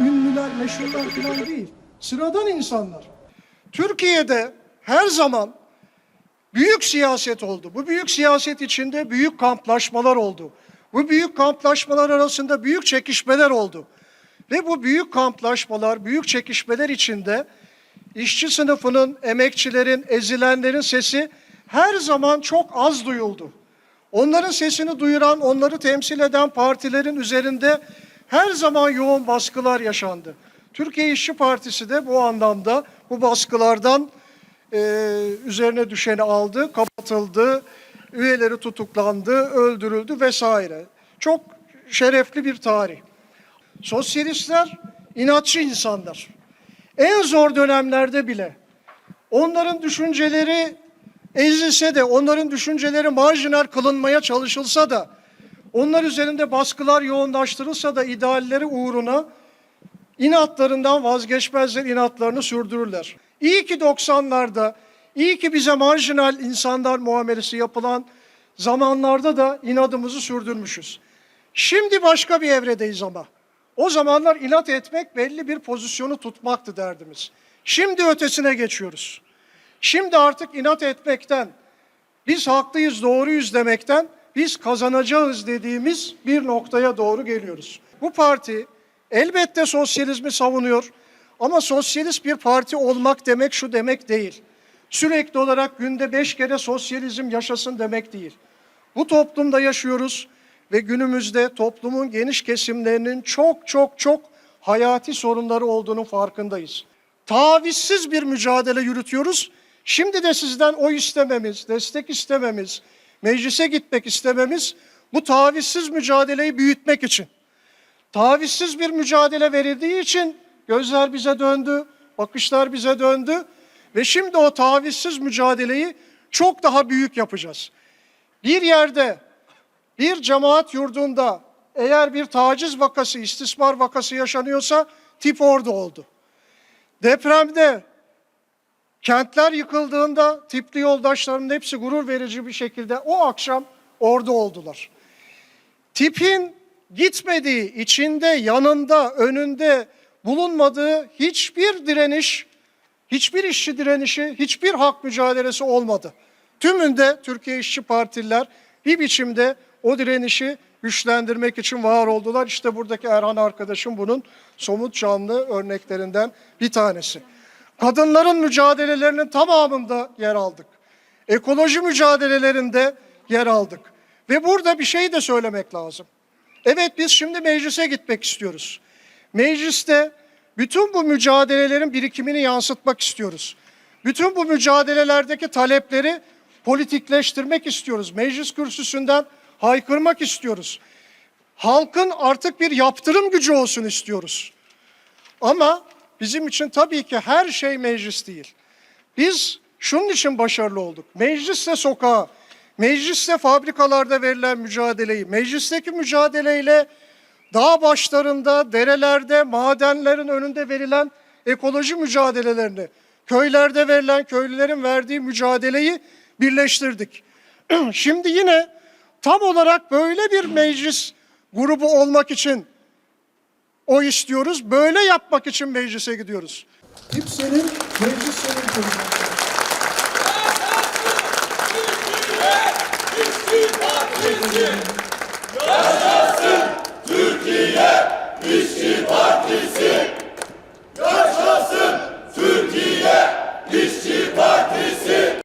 ünlüler, meşhurlar falan değil. Sıradan insanlar. Türkiye'de her zaman büyük siyaset oldu. Bu büyük siyaset içinde büyük kamplaşmalar oldu. Bu büyük kamplaşmalar arasında büyük çekişmeler oldu. Ve bu büyük kamplaşmalar, büyük çekişmeler içinde işçi sınıfının, emekçilerin, ezilenlerin sesi her zaman çok az duyuldu. Onların sesini duyuran, onları temsil eden partilerin üzerinde her zaman yoğun baskılar yaşandı. Türkiye İşçi Partisi de bu anlamda bu baskılardan e, üzerine düşeni aldı, kapatıldı, üyeleri tutuklandı, öldürüldü vesaire. Çok şerefli bir tarih. Sosyalistler inatçı insanlar. En zor dönemlerde bile onların düşünceleri ezilse de, onların düşünceleri marjinal kılınmaya çalışılsa da, onlar üzerinde baskılar yoğunlaştırılsa da idealleri uğruna inatlarından vazgeçmezler, inatlarını sürdürürler. İyi ki 90'larda, iyi ki bize marjinal insanlar muamelesi yapılan zamanlarda da inadımızı sürdürmüşüz. Şimdi başka bir evredeyiz ama. O zamanlar inat etmek belli bir pozisyonu tutmaktı derdimiz. Şimdi ötesine geçiyoruz. Şimdi artık inat etmekten, biz haklıyız, doğruyuz demekten biz kazanacağız dediğimiz bir noktaya doğru geliyoruz. Bu parti elbette sosyalizmi savunuyor ama sosyalist bir parti olmak demek şu demek değil. Sürekli olarak günde beş kere sosyalizm yaşasın demek değil. Bu toplumda yaşıyoruz ve günümüzde toplumun geniş kesimlerinin çok çok çok hayati sorunları olduğunu farkındayız. Tavizsiz bir mücadele yürütüyoruz. Şimdi de sizden oy istememiz, destek istememiz, meclise gitmek istememiz bu tavizsiz mücadeleyi büyütmek için. Tavizsiz bir mücadele verildiği için gözler bize döndü, bakışlar bize döndü ve şimdi o tavizsiz mücadeleyi çok daha büyük yapacağız. Bir yerde, bir cemaat yurdunda eğer bir taciz vakası, istismar vakası yaşanıyorsa tip orada oldu. Depremde Kentler yıkıldığında tipli yoldaşlarımın hepsi gurur verici bir şekilde o akşam orada oldular. Tipin gitmediği, içinde, yanında, önünde bulunmadığı hiçbir direniş, hiçbir işçi direnişi, hiçbir hak mücadelesi olmadı. Tümünde Türkiye İşçi Partililer bir biçimde o direnişi güçlendirmek için var oldular. İşte buradaki Erhan arkadaşım bunun somut canlı örneklerinden bir tanesi. Kadınların mücadelelerinin tamamında yer aldık. Ekoloji mücadelelerinde yer aldık. Ve burada bir şey de söylemek lazım. Evet biz şimdi meclise gitmek istiyoruz. Mecliste bütün bu mücadelelerin birikimini yansıtmak istiyoruz. Bütün bu mücadelelerdeki talepleri politikleştirmek istiyoruz. Meclis kürsüsünden haykırmak istiyoruz. Halkın artık bir yaptırım gücü olsun istiyoruz. Ama bizim için tabii ki her şey meclis değil. Biz şunun için başarılı olduk. Meclisle sokağa, meclisle fabrikalarda verilen mücadeleyi, meclisteki mücadeleyle dağ başlarında, derelerde, madenlerin önünde verilen ekoloji mücadelelerini, köylerde verilen köylülerin verdiği mücadeleyi birleştirdik. Şimdi yine tam olarak böyle bir meclis grubu olmak için o istiyoruz. Böyle yapmak için meclise gidiyoruz. Kimsenin meclis senin. Yaşasın!